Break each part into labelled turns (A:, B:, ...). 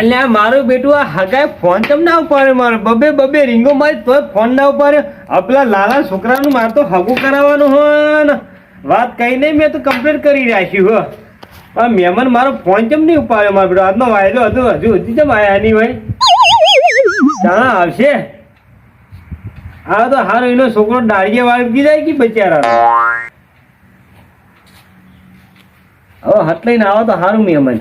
A: અલ્યા, મારું બેટું આ હગાય ફોન ચમ ના ઉપાડે? મારો બબે બબે રીંગો મારી તોય ફોન ના ઉપાડે. આપલા લાલા છોકરાનું મારે તો હગું કરાવવાનું હોય વાત કઈ નહીં મેં તો કમ્પ્લીટ કરી રાખ્યું હો. આ મહેમાન મારો ફોન ચમ નહીં ઉપાડે, મારો બેટો? આજનો વાયદો હતો, હજુ હજી ચમ આયા નહીં હોય? ચાણા આવશે. હા તો હારો એનો છોકરો ડાળીએ વાળગી જાય કે બચારા હવે હાથ લઈને આવો તો સારું મહેમાન.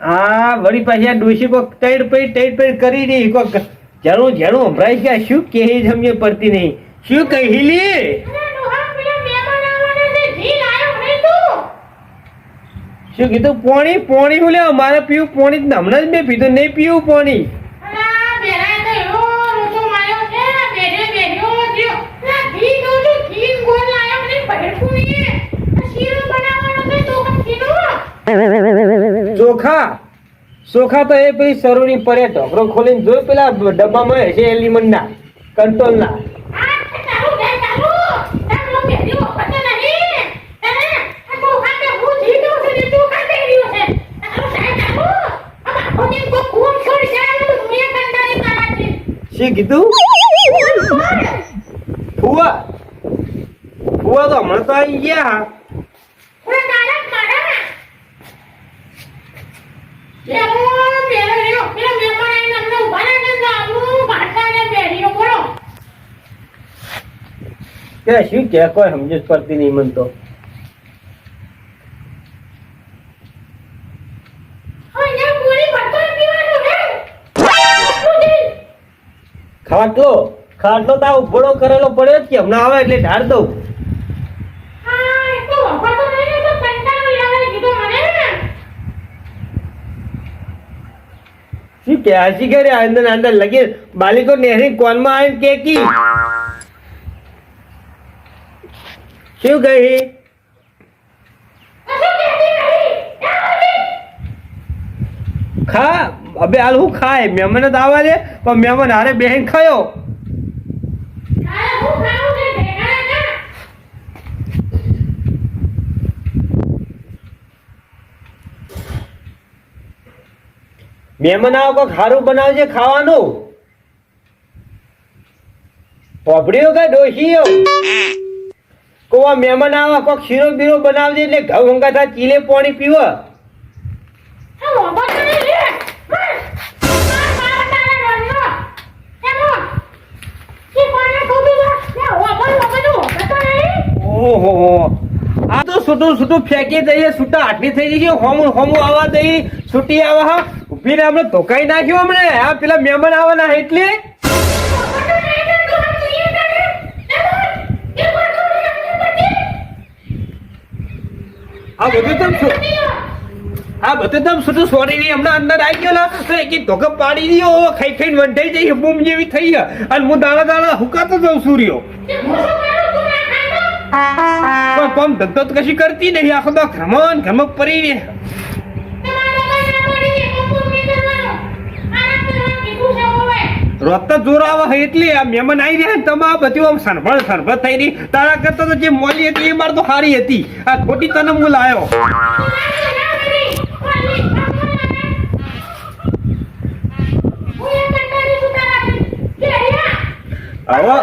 A: આ વળી પાછી ડોશી કોક ટેડ પૈ ટેડ પૈ કરી રહી કોક જેનું જેનું સંભળાય ગયા શું કહે જમીએ પડતી નહીં. શું કહેલી શું કીધું? પોણી પોણી હું મારે પીવું પોણી હમણાં જ મેં પીધું, નહીં પીવું પોણી. ચોખા ચોખા તો એ પછી સરોની પરે ઢોકરો ખોલીને જોયું પેલા ડબ્બામાં હશે એલિમન ના કંટ્રોલ ના શું કીધું? ફુવા ફુવા તો હમણાં તો આવી ગયા. કે શું કે? કોઈ સમજ પડતી નહીં મન તો. ખાટલો. ખાટલો તો આ ઉભળો કરેલો પડ્યો જ કે હમણાં આવે એટલે ઢાળ દઉં. શું કે? આશી કરે અંદર અંદર લગી બાલિકો નેહરી કોનમાં આવીને કે કી? શું કહી? ખા, અબે હાલ હું ખાય? મહેમાન જ આવા દે પણ મહેમાન હારે બેહીન ખાયો. મહેમાન આવો સારું બનાવજે ખાવાનું. પોપડીઓ કે ડોશીઓ કોવા મહેમાન આવા કોક શીરો બીરો બનાવજે એટલે ઘઉં હંગાથા ચીલે પાણી પીવા. ઓહો આ તો છૂટું છૂટું ફેંકી દઈએ છૂટા આટલી થઈ ગઈ હોમું હોમું આવવા દઈ છૂટી આવા હા ઊભી ને આપણે ધોકાઈ નાખ્યું હમણે. આ પેલા મહેમાન આવવાના એટલે? આ બધું તમ આ બધું તમ છૂટું સોરી ની હમણાં અંદર આવી ગયો ને એક ધોકા પાડી દીધો ખાઈ ખાઈને વંટાઈ જઈ, બૂમ જેવી થઈ ગયા અને હું દાણા દાણા હુકાતો જઉં સૂર્યો પણ પમ ધંધો તો કશી કરતી નહીં, આખો તો ઘરમાં ઘરમાં પડી રહે. રોજ તો જોર આવે એટલે આ મહેમાન આવી રહ્યા ને તમે આ બધી આમ સરભળ સરભળ થઈ રહી. તારા કરતા તો જે મોલી હતી એ માર તો સારી હતી. આ ખોટી તને હું લાયો? હવે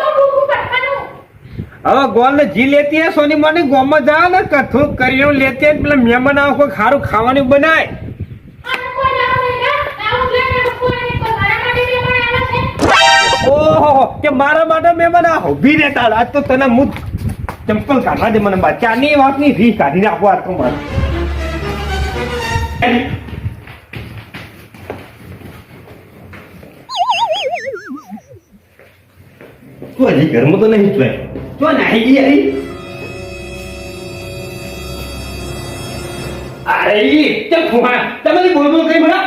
A: હવે ગોલ ને જી લેતી હે સોની મોની ગોમાં જા ને કથું કરીને લેતી પેલા મહેમાન આવો કોઈ ખારું ખાવાનું બનાય. ઓહો કે મારા માટે મહેમાન આ ઊભી રહેતા આજ તો તને હું ચંપલ કાઢવા દે મને બચ્ચાની વાતની રી કાઢી નાખો આ તો મારે તું હજી ઘરમાં તો નહીં જોય તો નાહી ગઈ અરે અરે ઈ ચમ તમે બોલ બોલ કરી મને?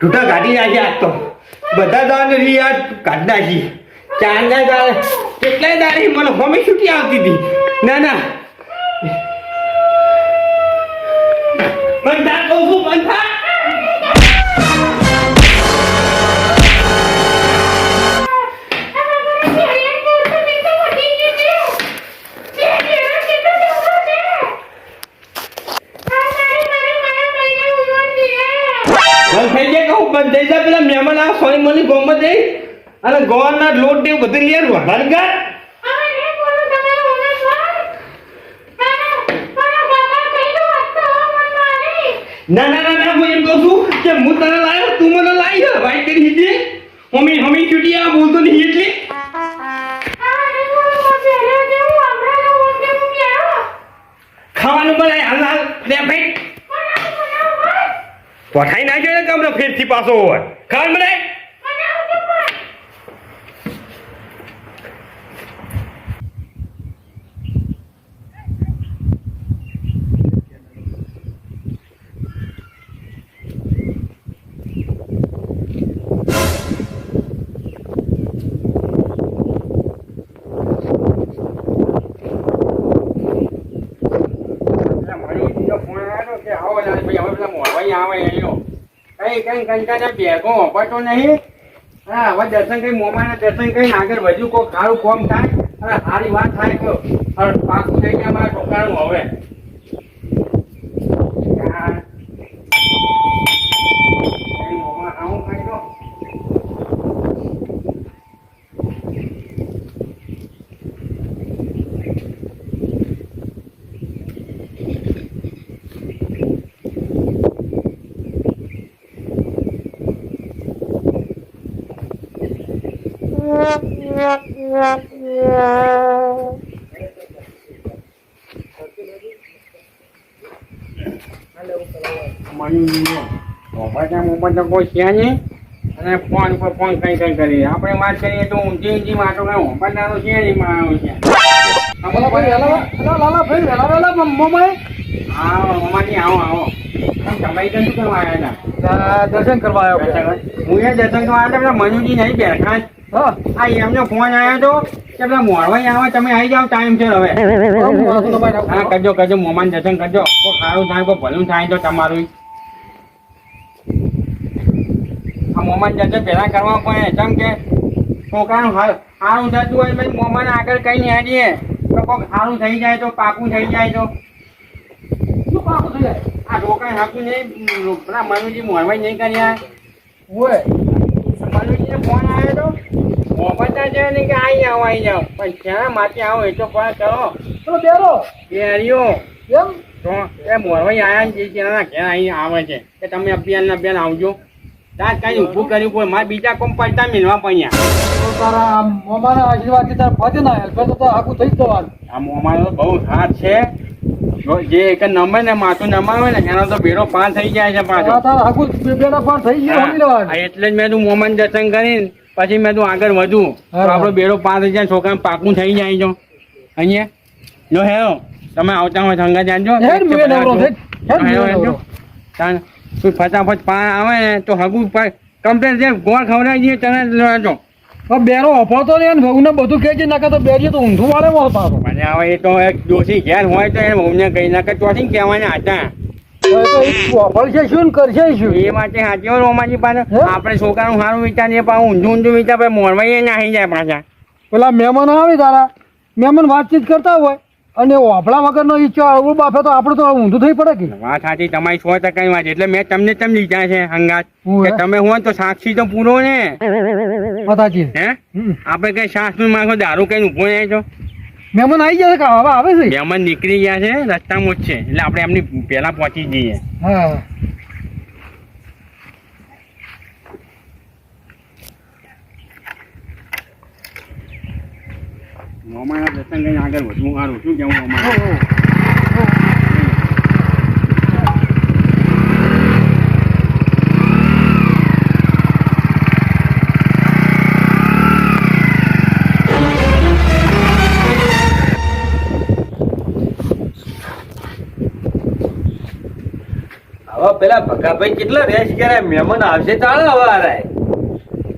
A: ઢૂંઢા કાઢી નાખી આજ તો. બધા દાને રી આજ કાઢી નાખી ચાંદા દાળ કેટલાય દાડે મને હોમી છૂટી આવતી હતી. ના ના. પણ કહું છું બંધ જાય પેલા મહેમાન આ સોની મની ગોમત જઈ અને ગોવાના લોટ ને બધું લઈ આવ્યું હરગા ના ના ના ના હું એમ કહું છું કે હું તને લાવ્યો તું મને લાવી ભાઈ કરી હિજે હમી હમી છૂટી આ બોલતો નહીં એટલે. ખાવાનું બનાય હાલ હાલ ભાઈ. પઠાઈ નાખ્યો ને કે હમણાં ફેરથી પાછો હોય? ખબર બનાય
B: દર્શન કઈ મોમાના દર્શન કઈ આગળ વધુ કોઈ સારું કોમ થાય, અને સારી વાત થાય તો હવે પાકું થઈ ગયા મારા છોકરાનું હવે આ, કઈ મોંમાં ખાવું કઈ તો મોબાઈલ મોબાઈલ તો કોઈ છે નહીં. અને ફોન પર ફોન કઈ કઈ કરીએ. આપણે વાત કરીએ તો ઊંચી ઊંચી વાતો કઈ મોબાઈલ નાનો છે નહીં મારો છે
C: દર્શન કરવા આવ્યો
B: હું એ દર્શન કરવા આવ્યા મનુજી નહીં બેઠા.
C: હા.
B: આ એમનો ફોન આવ્યો તો કે પેલા મોડવાઈ આવે તમે આવી જાવ ટાઈમ છે હવે. હા કરજો કરજો મોમાન દર્શન કરજો. કોઈ સારું થાય કોઈ ભલું થાય તો તમારું. આ મોમાન દર્શન પહેલા કરવા પડે કેમ કે છોકરાનું હાલ સારું થતું હોય પછી મોમાન આગળ કઈ નહીં હાડીએ. તો કોઈક સારું થઈ જાય તો પાકું થઈ જાય તો.
C: શું પાકું થઈ જાય?
B: આ રોકાણ હાકું નહીં. પેલા મનુજી મોરવાઈ નહીં કર્યા.
C: હોય
B: મનુજીને ફોન આવ્યો તો મોબાઈલ જાય ને કે આવી આવો આવી. જાઓ પણ ક્યાં માટે આવો એ તો ફોન કરો.
C: તો બેરો.
B: બેરીઓ.
C: એમ?
B: તો એ મોરવાઈ આવ્યા ને જે ઘેર અહીં આવે છે. કે તમે અભિયાન અભિયાન આવજો. તાર કઈ ઊભું કર્યું કોઈ મારે બીજા કોમ પૈસા મિલવા પડ્યા
C: તારા મોમાના આશીર્વાદથી તારા ફાટી ના હેલ્પ તો આખું થઈ જવાનું.
B: આ મોમાનો બહુ હાથ છે. જે એક નમે ને માથું નમાવે ને એનો તો બેડો પાર થઈ જાય છે પાછો.
C: તારા આખું બેડા પાર થઈ ગયું સમજી
B: હા,
C: લેવાનું.
B: એટલે જ મેં તું મોમાન દર્શન કરીને પછી મેં તું આગળ વધુ.
C: આપડો
B: તો આપણો બેડો પાર થઈ જાય છોકરા પાકું થઈ જાય છો અહીંયા. જો હેરો તમે આવતા હોય સંગા જાણજો.
C: નવરો નવરો.
B: તું ફટાફટ પા આવે ને તો હગું કમ્પ્લેન છે ગોળ ખવડાવી દઈએ તને લેજો.
C: બેરો અપાતો ને એને વહુને બધું કહે છે નાખે તો બેરીએ તો ઊંધું વાળે માં પાછો
B: અને હવે એ તો એક દોષી ઘેર હોય તો એ વહુને કહી નાખે ચોથી કહેવાના હતા.
C: વાપરશે શું કરશે શું?
B: એ માટે સાચી રોમાજી પાસે આપણે છોકરાનું સારું વિચારીએ પણ ઊંધું ઊંધું વિચાર પછી મોરવાઈ એ નાહી જાય પાછા.
C: પેલા મહેમાનો આવે તારા. મહેમાન વાતચીત કરતા હોય. અને વાપડા વગરનો ઈચ્છો અવળું બાફે તો આપણે તો ઊંધું થઈ પડે કે?
B: વાત સાચી તમારી સો ટકા વાત એટલે મેં તમને તેમ લીધા છે હંગાત? કે તમે હોય તો સાક્ષી તો પૂરો ને.
C: પતાજી
B: હે? આપણે કઈ સાસનું માખો દારૂ કઈ ઊભો નહીં છો?
C: મહેમાન આવી જશે કે હવે આવે છે?
B: મહેમાન નીકળી ગયા છે રસ્તામાં જ છે. એટલે આપણે એમની પહેલા પહોંચી જઈએ.
C: હા.
B: મોમાના દર્શન કરીને આગળ વધવું સારું શું કેવું
C: હો,
B: મોમા
C: હો.
A: હવે પેલા ભગાભાઈ કેટલા રેસ કર્યા મહેમાન આવશે તાણે હવે આરાય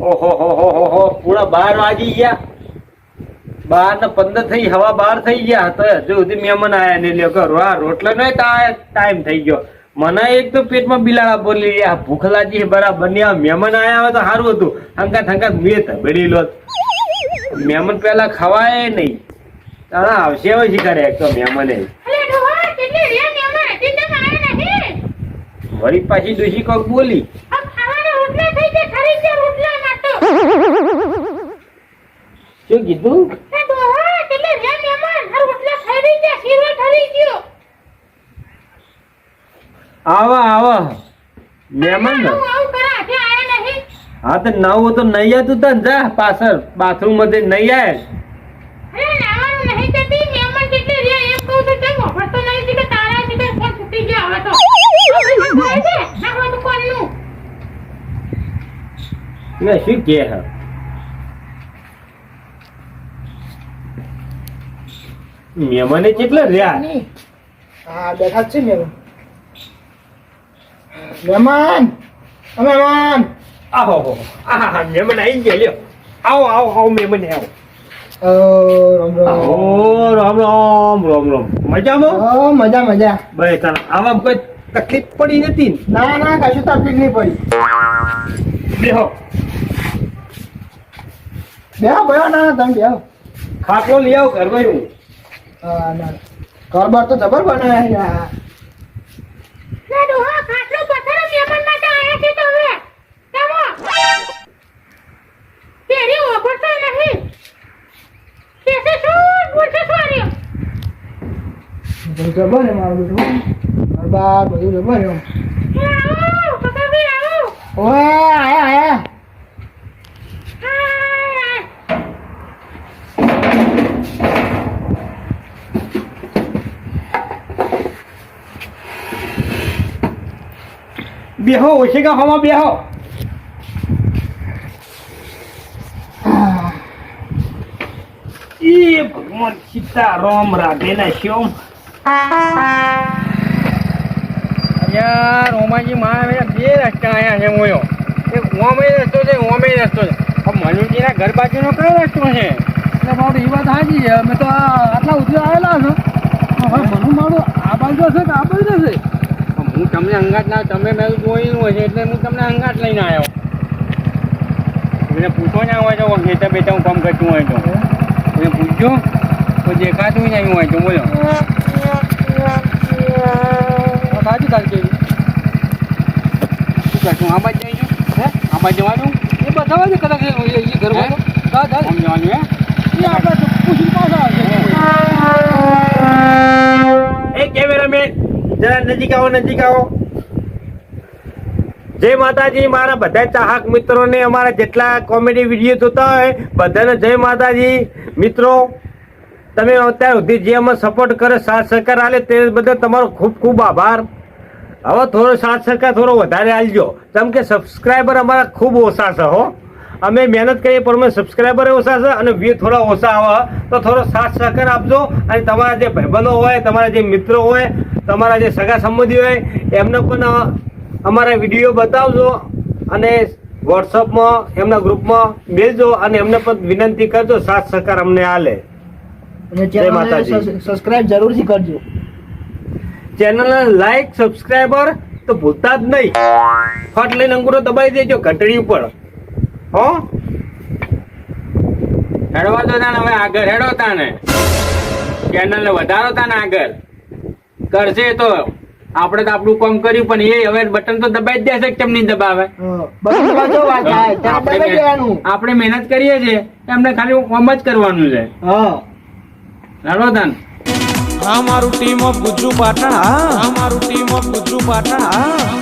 A: ઓહો હો હો હો હો પૂરા બાર વાગી ગયા. બાર ને પંદર થઈ હવા બાર થઈ ગયા તો હજુ સુધી મહેમાન આયા ને લ્યો કરો આ રોટલો નો ટાઈમ થઈ ગયો. મને એક તો પેટમાં બિલાડા બોલી રહ્યા. ભૂખ લાગી છે બરાબર ને આ મહેમાન આયા હોય તો સારું હતું. હંકા થંકા મેં તબડી લો મહેમાન પેલા ખવાય નહીં. તારા આવશે હવે શીખાડે એક તો મહેમાને.
D: નહીં
A: વળી પાછી દોશી કોક બોલી.
D: આ
A: શું કીધું
D: એ ડોહા કેટલી રે મહેમાન આ રોટલા ખરી ગયા શીરો ઠરી ગયો
A: આવો આવો. મહેમાન. હા તો નવું તો નહીં આવતું તને જા પાછળ. બાથરૂમમાં નહીં
D: આવે
A: મેં શું કે હા મહેમાને કેટલા રહ્યા?
C: હા બેઠા છે મહેમાન. મહેમાન મહેમાન
A: આહો હો આહા મહેમાન આવી ગયા લ્યો આવો આવો આવો મહેમાન આવો
C: રામ રામ
A: ઓ રામ રામ રામ રામ મજામાં
C: મજા મજા
A: ભાઈ તાર આવા કોઈ તકલીફ પડી નથી ને?
C: ના કશું તકલીફ નહીં પડી
A: બેહો
C: બેહો બેહો ના ના તમે બેહો
A: ખાટલો લઈ આવો ઘરમાં હું
C: ઘર બાર તો જબર બનાવ્યા જબર છે મારું બેટું ઘર બાર બધું જબર
D: આવો પકડી
C: આયા આયા
D: હાય
A: બેહો ઓછેગા હવામાં બેહો. એ ભગવાન સીતારામ રાધે ના શ્યોમ.
B: યાર ઓમાજી મારે બે રસ્તા અહીંયા છે મોયો. એક ઓમે રસ્તો છે ઓમે રસ્તો છે. મનુજીના ઘર બાજુનો કયો રસ્તો છે?
C: એટલે મારું એ વાત સાચી છે. અમે તો આટલા ઉતરી આવેલા છે. હવે મનુ મારું આ બાજુ હશે કે આ બાજુ હશે?
B: હું તમને અંગાત ના તમે મેં જોયેલું હશે એટલે હું તમને અંગાત લઈને આવ્યો. મને પૂછો ના હોય તો ખેતર બેટા હું કામ કરતું હોય તો. એને પૂછજો તો દેખાતું નહીં હોય તો બોલો.
C: સાચું કાલ કે
B: શું કરશું? આ બાજુ જઈશું હે? આ બાજુ જવાનું
C: એ બતાવે છે કદાચ એ ઘર હા? હે એ આપણે પૂછીને પાછા આવશે
A: જરા નજીક આવો નજીક આવો. જય માતાજી, મારા બધા ચાહક મિત્રોને અમારા જેટલા કોમેડી વીડિયો જોતા હોય, બધાને જય માતાજી. મિત્રો, તમે અત્યાર સુધી જે અમે સપોર્ટ કરે, સાથ સહકાર આલે તે બદલ તમારો ખૂબ ખૂબ આભાર. હવે થોડો સાથ સહકાર થોડો વધારે આલજો કેમ કે સબસ્ક્રાઈબર અમારા ખૂબ ઓછા છે હો. અમે મહેનત કરીએ પણ અમે સબસ્ક્રાઈબર ઓછા છે અને વ્યૂ થોડા ઓછા આવે. તો થોડો સાથ સહકાર આપજો. અને તમારા જે ભાઈબંધો હોય તમારા જે મિત્રો હોય તમારા જે સગા સંબંધી હોય એમને પણ અમારા વીડિયો બતાવજો અને વોટ્સઅપમાં એમના ગ્રુપમાં મેળજો અને એમને પણ વિનંતી કરજો સાથ સહકાર અમને આલે.
C: અને
A: જય માતાજી.
C: સબસ્ક્રાઇબ જરૂરથી કરજો.
A: ચેનલને લાઈક સબસ્ક્રાઈબર તો ભૂલતા જ નહીં. ફટ લઈને અંગૂરો દબાઈ દેજો ઘંટડી ઉપર. હો?
B: હેડવા તો તાને હવે આગળ હેડો તાને. ચેનલ ને વધારો તાને આગળ. કરશે તો. આપણે તો આપણું કામ કર્યું પણ એ હવે બટન તો દબાઈ જ દેશે કેમ નહીં દબાવે? આપણે મહેનત- કરીએ છીએ એમને ખાલી કોમ જ કરવાનું છે.
C: હા.
B: હેડો તાન.
E: અમારું ટીમ ઓફ ગુજ્જુ પાટણ. અમારું ટીમ ઓફ ગુજ્જુ પાટણ.